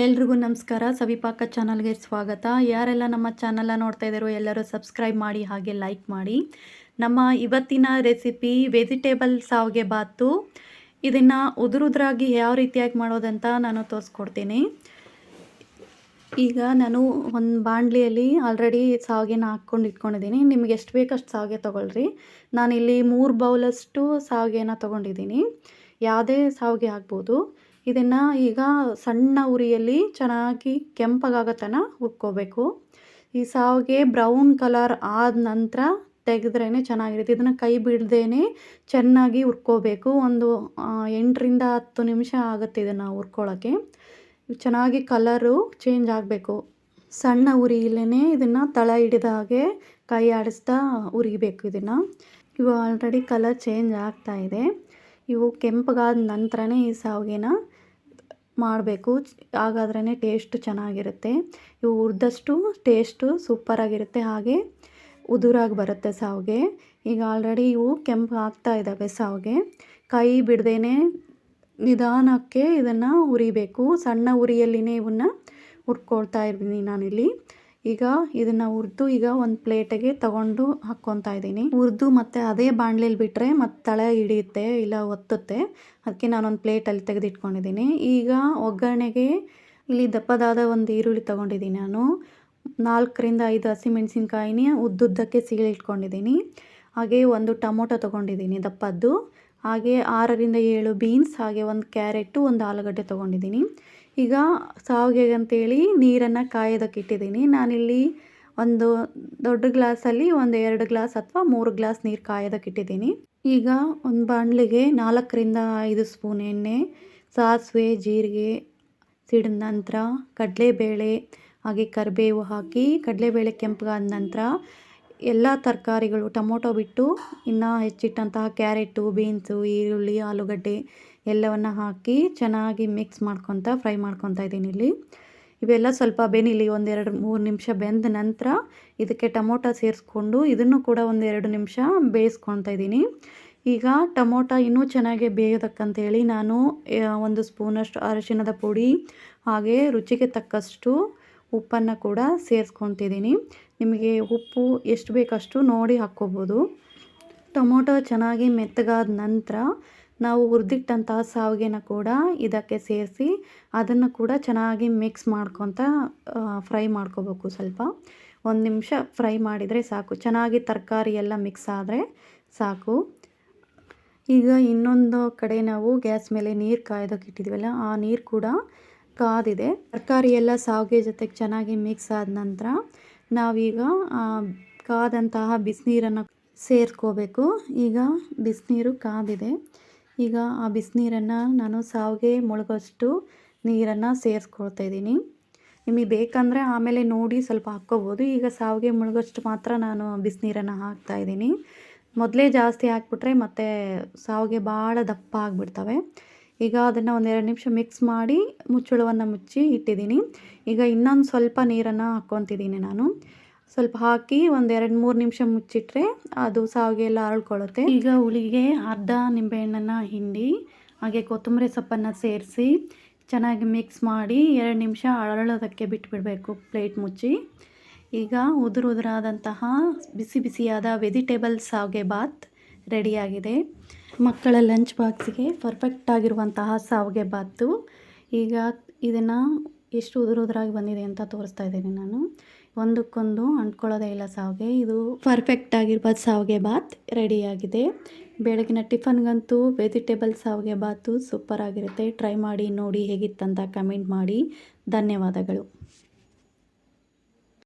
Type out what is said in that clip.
ಎಲ್ರಿಗೂ ನಮಸ್ಕಾರ. ಸವಿಪಾಕ ಚಾನಲ್ಗೆ ಸ್ವಾಗತ. ಯಾರೆಲ್ಲ ನಮ್ಮ ಚಾನಲ್ನ ನೋಡ್ತಾ ಇದ್ದಾರೋ ಎಲ್ಲರೂ ಸಬ್ಸ್ಕ್ರೈಬ್ ಮಾಡಿ, ಹಾಗೆ ಲೈಕ್ ಮಾಡಿ. ನಮ್ಮ ಇವತ್ತಿನ ರೆಸಿಪಿ ವೆಜಿಟೇಬಲ್ ಸಾವಿಗೆ ಬಾತು. ಇದನ್ನು ಉದುರುದ್ರಾಗಿ ಯಾವ ರೀತಿಯಾಗಿ ಮಾಡೋದಂತ ನಾನು ತೋರಿಸ್ಕೊಡ್ತೀನಿ. ಈಗ ನಾನು ಒಂದು ಬಾಣಲಿಯಲ್ಲಿ ಆಲ್ರೆಡಿ ಸಾವಿಗೆನ ಹಾಕ್ಕೊಂಡು ಇಟ್ಕೊಂಡಿದ್ದೀನಿ. ನಿಮ್ಗೆ ಎಷ್ಟು ಬೇಕಷ್ಟು ಸಾವಿಗೆ ತೊಗೊಳ್ರಿ. ನಾನಿಲ್ಲಿ ಮೂರು ಬೌಲಷ್ಟು ಸಾವಿಗೆನ ತೊಗೊಂಡಿದ್ದೀನಿ. ಯಾವುದೇ ಸಾವಿಗೆ ಆಗ್ಬೋದು. ಇದನ್ನು ಈಗ ಸಣ್ಣ ಉರಿಯಲ್ಲಿ ಚೆನ್ನಾಗಿ ಕೆಂಪಗಾಗೋ ತನಕ ಹುರ್ಕೋಬೇಕು. ಈ ಸಾವಿಗೆ ಬ್ರೌನ್ ಕಲರ್ ಆದ ನಂತರ ತೆಗೆದ್ರೇ ಚೆನ್ನಾಗಿರುತ್ತೆ. ಇದನ್ನು ಕೈ ಬಿಡ್ದೇನೆ ಚೆನ್ನಾಗಿ ಹುರ್ಕೋಬೇಕು. ಒಂದು ಎಂಟರಿಂದ ಹತ್ತು ನಿಮಿಷ ಆಗುತ್ತೆ ಇದನ್ನು ಹುರ್ಕೊಳ್ಳೋಕ್ಕೆ ಚೆನ್ನಾಗಿ ಕಲರು ಚೇಂಜ್ ಆಗಬೇಕು. ಸಣ್ಣ ಉರಿಯಲ್ಲೇ ಇದನ್ನು ತಳ ಹಿಡಿದ ಹಾಗೆ ಕೈ ಆಡಿಸ್ತಾ ಉರಿಬೇಕು ಇದನ್ನು. ಇವು ಆಲ್ರೆಡಿ ಕಲರ್ ಚೇಂಜ್ ಆಗ್ತಾ ಇದೆ. ಇವು ಕೆಂಪಗಾದ ನಂತರನೇ ಈ ಸಾವಿಗೆನ ಮಾಡಬೇಕು. ಹಾಗಾದ್ರೇ ಟೇಸ್ಟ್ ಚೆನ್ನಾಗಿರುತ್ತೆ. ಇವು ಹುರಿದಷ್ಟು ಟೇಸ್ಟು ಸೂಪರಾಗಿರುತ್ತೆ. ಹಾಗೆ ಉದುರಾಗಿ ಬರುತ್ತೆ ಸಾವಿಗೆ. ಈಗ ಆಲ್ರೆಡಿ ಇವು ಕೆಂಪು ಆಗ್ತಾ ಇದ್ದಾವೆ ಸಾವಿಗೆ. ಕೈ ಬಿಡದೇ ನಿಧಾನಕ್ಕೆ ಇದನ್ನು ಉರಿಬೇಕು. ಸಣ್ಣ ಉರಿಯಲ್ಲಿನೇ ಇವನ್ನ ಹುರ್ಕೊಳ್ತಾ ಇದ್ದೀನಿ ನಾನಿಲ್ಲಿ. ಈಗ ಇದನ್ನ ಹುರಿದು ಈಗ ಒಂದು ಪ್ಲೇಟಿಗೆ ತಗೊಂಡು ಹಾಕ್ಕೊತಾ ಇದ್ದೀನಿ. ಹುರಿದು ಮತ್ತೆ ಅದೇ ಬಾಣಲೆಯಲ್ಲಿ ಬಿಟ್ಟರೆ ಮತ್ತೆ ತಳೆ ಹಿಡಿಯುತ್ತೆ ಇಲ್ಲ ಒತ್ತುತ್ತೆ. ಅದಕ್ಕೆ ನಾನೊಂದು ಪ್ಲೇಟಲ್ಲಿ ತೆಗೆದಿಟ್ಕೊಂಡಿದ್ದೀನಿ. ಈಗ ಒಗ್ಗರಣೆಗೆ ಇಲ್ಲಿ ದಪ್ಪದಾದ ಒಂದು ಈರುಳ್ಳಿ ತೊಗೊಂಡಿದ್ದೀನಿ ನಾನು. ನಾಲ್ಕರಿಂದ ಐದು ಹಸಿಮೆಣಸಿನ್ಕಾಯಿನ ಉದ್ದುದ್ದಕ್ಕೆ ಸೀಳಿಟ್ಕೊಂಡಿದ್ದೀನಿ. ಹಾಗೆ ಒಂದು ಟೊಮೊಟೊ ತೊಗೊಂಡಿದ್ದೀನಿ ದಪ್ಪದ್ದು. ಹಾಗೆ ಆರರಿಂದ ಏಳು ಬೀನ್ಸ್, ಹಾಗೆ ಒಂದು ಕ್ಯಾರೆಟು, ಒಂದು ಆಲೂಗಡ್ಡೆ ತೊಗೊಂಡಿದ್ದೀನಿ. ಈಗ ಶಾವಿಗೆಗೆ ಅಂತೇಳಿ ನೀರನ್ನು ಕಾಯೋದಕ್ಕೆ ಇಟ್ಟಿದ್ದೀನಿ ನಾನಿಲ್ಲಿ ಒಂದು ದೊಡ್ಡ ಗ್ಲಾಸಲ್ಲಿ ಒಂದು ಎರಡು ಗ್ಲಾಸ್ ಅಥವಾ ಮೂರು ಗ್ಲಾಸ್ ನೀರು ಕಾಯೋದಕ್ಕೆ ಇಟ್ಟಿದ್ದೀನಿ ಈಗ ಒಂದು ಬಾಣಲಿಗೆ ನಾಲ್ಕರಿಂದ ಐದು ಸ್ಪೂನ್ ಎಣ್ಣೆ, ಸಾಸಿವೆ, ಜೀರಿಗೆ, ಸಿಡಿದ ನಂತರ ಕಡಲೆಬೇಳೆ, ಹಾಗೆ ಕರಿಬೇವು ಹಾಕಿ ಕಡಲೆಬೇಳೆ ಕೆಂಪಗಾದ ನಂತರ ಎಲ್ಲ ತರಕಾರಿಗಳು ಟೊಮೊಟೊ ಬಿಟ್ಟು ಇನ್ನು ಹೆಚ್ಚಿಟ್ಟಂತಹ ಕ್ಯಾರೆಟು, ಬೀನ್ಸು, ಈರುಳ್ಳಿ, ಆಲೂಗಡ್ಡೆ ಎಲ್ಲವನ್ನು ಹಾಕಿ ಚೆನ್ನಾಗಿ ಮಿಕ್ಸ್ ಮಾಡ್ಕೊತ ಫ್ರೈ ಮಾಡ್ಕೊತಾ ಇದ್ದೀನಿ ಇಲ್ಲಿ. ಇವೆಲ್ಲ ಸ್ವಲ್ಪ ಬೆನಿಲಿ ಒಂದೆರಡು ಮೂರು ನಿಮಿಷ ಬೆಂದ ನಂತರ ಇದಕ್ಕೆ ಟೊಮೊಟೊ ಸೇರಿಸ್ಕೊಂಡು ಇದನ್ನು ಕೂಡ ಒಂದೆರಡು ನಿಮಿಷ ಬೇಯಿಸ್ಕೊತಾ ಇದ್ದೀನಿ. ಈಗ ಟೊಮೊಟೊ ಇನ್ನೂ ಚೆನ್ನಾಗಿ ಬೇಯೋದಕ್ಕಂತೇಳಿ ನಾನು ಒಂದು ಸ್ಪೂನಷ್ಟು ಅರಶಿನದ ಪುಡಿ ಹಾಗೆ ರುಚಿಗೆ ತಕ್ಕಷ್ಟು ಉಪ್ಪನ್ನು ಕೂಡ ಸೇರಿಸ್ಕೊತಿದ್ದೀನಿ ನಿಮಗೆ ಉಪ್ಪು ಎಷ್ಟು ಬೇಕಷ್ಟು ನೋಡಿ ಹಾಕ್ಕೋಬೋದು. ಟೊಮೊಟೊ ಚೆನ್ನಾಗಿ ಮೆತ್ತಗಾದ ನಂತರ ನಾವು ಹುರಿದಿಟ್ಟಂತಹ ಶಾವಿಗೆನ ಕೂಡ ಇದಕ್ಕೆ ಸೇರಿಸಿ ಅದನ್ನು ಕೂಡ ಚೆನ್ನಾಗಿ ಮಿಕ್ಸ್ ಮಾಡ್ಕೊತ ಫ್ರೈ ಮಾಡ್ಕೋಬೇಕು ಸ್ವಲ್ಪ. ಒಂದು ನಿಮಿಷ ಫ್ರೈ ಮಾಡಿದರೆ ಸಾಕು. ಚೆನ್ನಾಗಿ ತರಕಾರಿ ಎಲ್ಲ ಮಿಕ್ಸ್ ಆದರೆ ಸಾಕು. ಈಗ ಇನ್ನೊಂದು ಕಡೆ ನಾವು ಗ್ಯಾಸ್ ಮೇಲೆ ನೀರು ಕಾಯೋದಕ್ಕೆ ಇಟ್ಟಿದ್ವಲ್ಲ, ಆ ನೀರು ಕೂಡ ಕಾದಿದೆ. ತರಕಾರಿ ಎಲ್ಲ ಸಾವಿಗೆ ಜೊತೆಗೆ ಚೆನ್ನಾಗಿ ಮಿಕ್ಸ್ ಆದ ನಂತರ ನಾವೀಗ ಕಾದಂತಹ ಬಿಸಿನೀರನ್ನು ಸೇರ್ಕೋಬೇಕು. ಈಗ ಬಿಸಿನೀರು ಕಾದಿದೆ. ಈಗ ಆ ಬಿಸಿನೀರನ್ನು ನಾನು ಸಾವಿಗೆ ಮುಳುಗೋಷ್ಟು ನೀರನ್ನು ಸೇರಿಸ್ಕೊಳ್ತಾ ಇದ್ದೀನಿ. ನಿಮಗೆ ಬೇಕಂದರೆ ಆಮೇಲೆ ನೋಡಿ ಸ್ವಲ್ಪ ಹಾಕ್ಕೋಬೋದು. ಈಗ ಸಾವಿಗೆ ಮುಳುಗೋಷ್ಟು ಮಾತ್ರ ನಾನು ಬಿಸಿನೀರನ್ನು ಹಾಕ್ತಾಯಿದ್ದೀನಿ ಮೊದಲೇ ಜಾಸ್ತಿ ಹಾಕ್ಬಿಟ್ರೆ ಮತ್ತೆ ಸಾವಿಗೆ ಭಾಳ ದಪ್ಪ ಆಗಿಬಿಡ್ತವೆ. ಈಗ ಅದನ್ನು ಒಂದೆರಡು ನಿಮಿಷ ಮಿಕ್ಸ್ ಮಾಡಿ ಮುಚ್ಚಳವನ್ನು ಮುಚ್ಚಿ ಇಟ್ಟಿದ್ದೀನಿ. ಈಗ ಇನ್ನೊಂದು ಸ್ವಲ್ಪ ನೀರನ್ನು ಹಾಕ್ಕೊತಿದ್ದೀನಿ ನಾನು. ಸ್ವಲ್ಪ ಹಾಕಿ ಒಂದು ಎರಡು ಮೂರು ನಿಮಿಷ ಮುಚ್ಚಿಟ್ರೆ ಅದು ಸಾವಿಗೆ ಎಲ್ಲ ಅರಳ್ಕೊಳ್ಳುತ್ತೆ ಈಗ ಹುಳಿಗೆ ಅರ್ಧ ನಿಂಬೆಹಣ್ಣನ್ನು ಹಿಂಡಿ, ಹಾಗೆ ಕೊತ್ತಂಬರಿ ಸೊಪ್ಪನ್ನು ಸೇರಿಸಿ ಚೆನ್ನಾಗಿ ಮಿಕ್ಸ್ ಮಾಡಿ ಎರಡು ನಿಮಿಷ ಅರಳೋದಕ್ಕೆ ಬಿಟ್ಬಿಡಬೇಕು ಪ್ಲೇಟ್ ಮುಚ್ಚಿ. ಈಗ ಉದುರು ಉದುರಾದಂತಹ ಬಿಸಿ ಬಿಸಿಯಾದ ವೆಜಿಟೇಬಲ್ ಸಾವಿಗೆ ಬಾತ್ ರೆಡಿಯಾಗಿದೆ. ಮಕ್ಕಳ ಲಂಚ್ ಬಾಕ್ಸಿಗೆ ಪರ್ಫೆಕ್ಟ್ ಆಗಿರುವಂತಹ ಸಾವಿಗೆ ಬಾತು. ಈಗ ಇದನ್ನು ಎಷ್ಟು ಉದುರುದ್ರಾಗಿ ಬಂದಿದೆ ಅಂತ ತೋರಿಸ್ತಾ ಇದ್ದೀನಿ ನಾನು. ಒಂದಕ್ಕೊಂದು ಅಂಟ್ಕೊಳ್ಳೋದೇ ಇಲ್ಲ ಸಾವಿಗೆ. ಇದು ಪರ್ಫೆಕ್ಟ್ ಆಗಿರ್ಬೋದು ಸಾವಿಗೆ ಬಾತ್ ರೆಡಿಯಾಗಿದೆ ಬೆಳಗಿನ ಟಿಫನ್ಗಂತೂ ವೆಜಿಟೇಬಲ್ ಸಾವಿಗೆ ಬಾತು ಸೂಪರ್ ಆಗಿರುತ್ತೆ. ಟ್ರೈ ಮಾಡಿ ನೋಡಿ ಹೇಗಿತ್ತಂತ ಕಮೆಂಟ್ ಮಾಡಿ. ಧನ್ಯವಾದಗಳು.